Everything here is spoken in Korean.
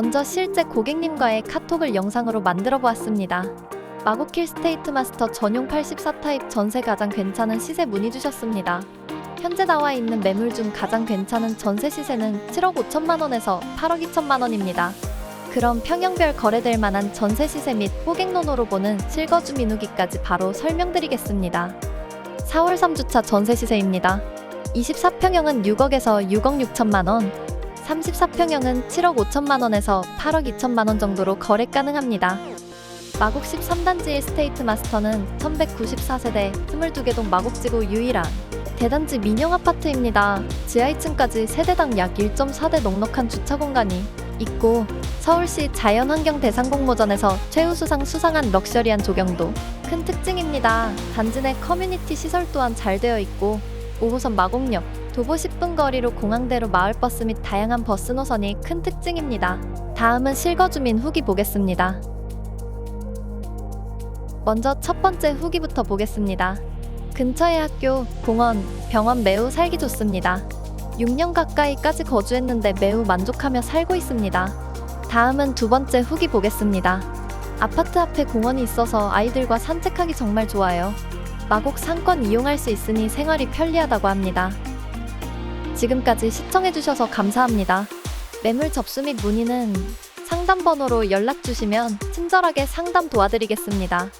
먼저 실제 고객님과의 카톡을 영상으로 만들어 보았습니다. 마고킬 스테이트 마스터 전용 84타입 전세 가장 괜찮은 시세 문의 주셨습니다. 현재 나와 있는 매물 중 가장 괜찮은 전세 시세는 7억 5천만 원에서 8억 2천만 원입니다. 그럼 평형별 거래될 만한 전세 시세 및 호객노노로 보는 실거주 민후기까지 바로 설명드리겠습니다. 4월 3주차 전세 시세입니다. 24평형은 6억에서 6억 6천만 원, 34평형은 7억 5천만 원에서 8억 2천만 원 정도로 거래 가능합니다. 마곡 13단지의 스테이트 마스터는 1194세대 22개 동 마곡지구 유일한 대단지 민영 아파트입니다. 지하 2층까지 세대당 약 1.4대 넉넉한 주차 공간이 있고 서울시 자연환경 대상 공모전에서 최우수상 수상한 럭셔리한 조경도 큰 특징입니다. 단지 내 커뮤니티 시설 또한 잘 되어 있고 5호선 마곡역, 도보 10분 거리로 공항대로 마을버스 및 다양한 버스 노선이 큰 특징입니다. 다음은 실거주민 후기 보겠습니다. 먼저 첫 번째 후기부터 보겠습니다. 근처의 학교, 공원, 병원 매우 살기 좋습니다. 6년 가까이까지 거주했는데 매우 만족하며 살고 있습니다. 다음은 두 번째 후기 보겠습니다. 아파트 앞에 공원이 있어서 아이들과 산책하기 정말 좋아요. 마곡 상권 이용할 수 있으니 생활이 편리하다고 합니다. 지금까지 시청해주셔서 감사합니다. 매물 접수 및 문의는 상담 번호로 연락 주시면 친절하게 상담 도와드리겠습니다.